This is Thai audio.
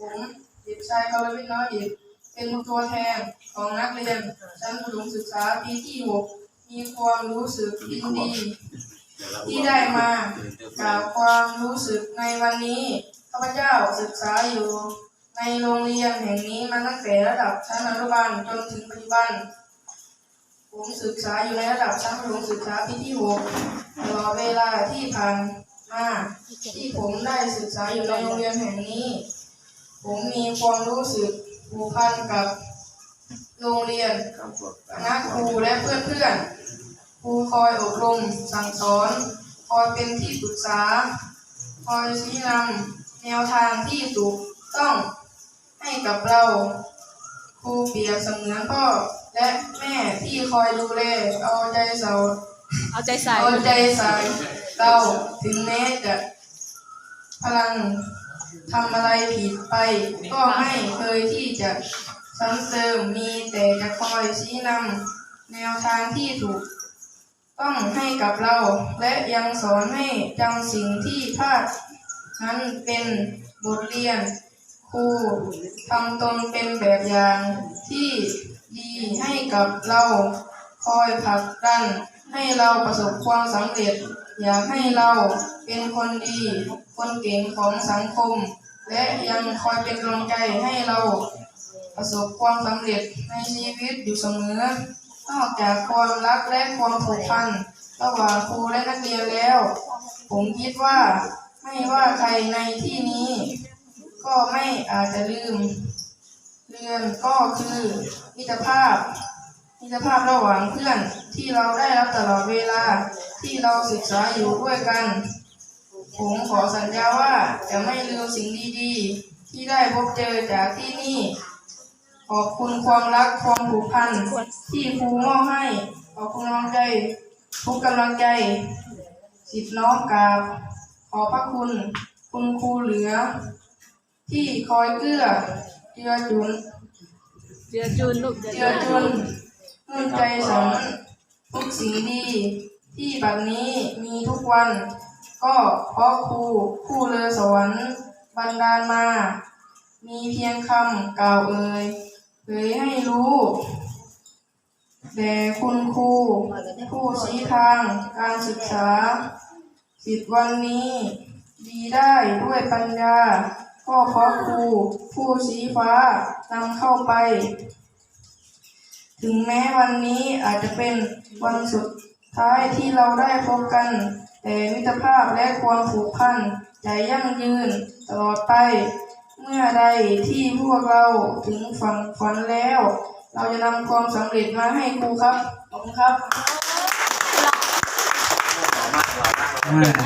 ผมเด็กชายกรวิทย์น้อยอิฐเป็นตัวแทนของนักเรียนชั้นประถมศึกษาปีที่หกมีความรู้สึกยินดี ที่ได้มากล่าวความรู้สึกในวันนี้ข้าพเจ้าศึกษาอยู่ในโรงเรียนแห่งนี้มาตั้งแต่ระดับชั้นอนุบาลจนถึงปัจจุบัน ผมศึกษาอยู่ในระดับชั้นประถมศึกษาปีที่หกตลอดเวลาที่ผ่านมาที่ผมได้ศึกษาอยู่ในโรงเรียนแห่งนี้ ผมมีความรู้สึกผูกพันกับโรงเรียนคณะครูและเพื่อนๆครูคอยอบรมสั่งสอน คอยเป็นที่ปรึกษา คอยชี้นำแนวทางที่ถูกต้องให้กับเรา ครูเปรียบเสมือนพ่อและแม่ที่คอยดูแลเอาใจใส่เอาใจใส่เอาใจใส่เราถึงแม้จะพลัง ทำอะไรผิดไป ก็ไม่เคยที่จะซ้ำเติมมีแต่จะคอยชี้นำแนวทางที่ถูก ต้องให้กับเรา และยังสอนให้จำสิ่งที่พลาดนั้นเป็นบทเรียน ครูทำตนเป็นแบบอย่างที่ดีให้กับเรา คอยผลักดัน ให้เราประสบความสำเร็จ อยากให้เราเป็นคนดี คนเก่งของสังคม และยังคอยเป็นกำลังใจให้เราประสบความสำเร็จในชีวิตอยู่เสมอ นอกจากความรักและความผูกพันระหว่างครูและนักเรียนแล้ว ผมคิดว่าไม่ว่าใครในที่นี้ ก็ไม่อาจจะลืม เรื่อนก็คือมิตรภาพ มิตรภาพระหว่างเพื่อนที่เราได้รับตลอดเวลาที่เราศึกษาอยู่ด้วยกัน ผมขอสัญญาว่าจะไม่ลืมสิ่งดีๆ ที่ได้พบเจอจากที่นี่ ขอบคุณความรักความผูกพันที่ครูมอบให้ ขอบคุณกำลังใจทุกกำลังใจสิทธิน้องกาบขอพระคุณ คุณครูเหลือ ที่คอยเกื้อเจือจุนเจือจุนลูกเจือจือ จุนมุ่งใจสอนทุกสิ่งดีที่บัดนี้มีทุกวัน ก็เพราะครูผู้เลอสวรรค์บันดาลมา มีเพียงคำกล่าวเอ่ยเผยให้รู้แด่คุณครูผู้ชี้ทางการศึกษาสิทธิวันนี้ ดีได้ด้วยปัญญา ก็เพราะครูผู้ชี้ฟ้านำเข้าไป ถึงแม้วันนี้อาจจะเป็นวันสุดท้ายที่เราได้พบกัน แต่มิตรภาพและความผูกพันจะยั่งยืนตลอดไป เมื่อใดที่พวกเราถึงฝั่งฝันแล้ว เราจะนำความสำเร็จมาให้ครูครับ ขอบคุณครับ มาก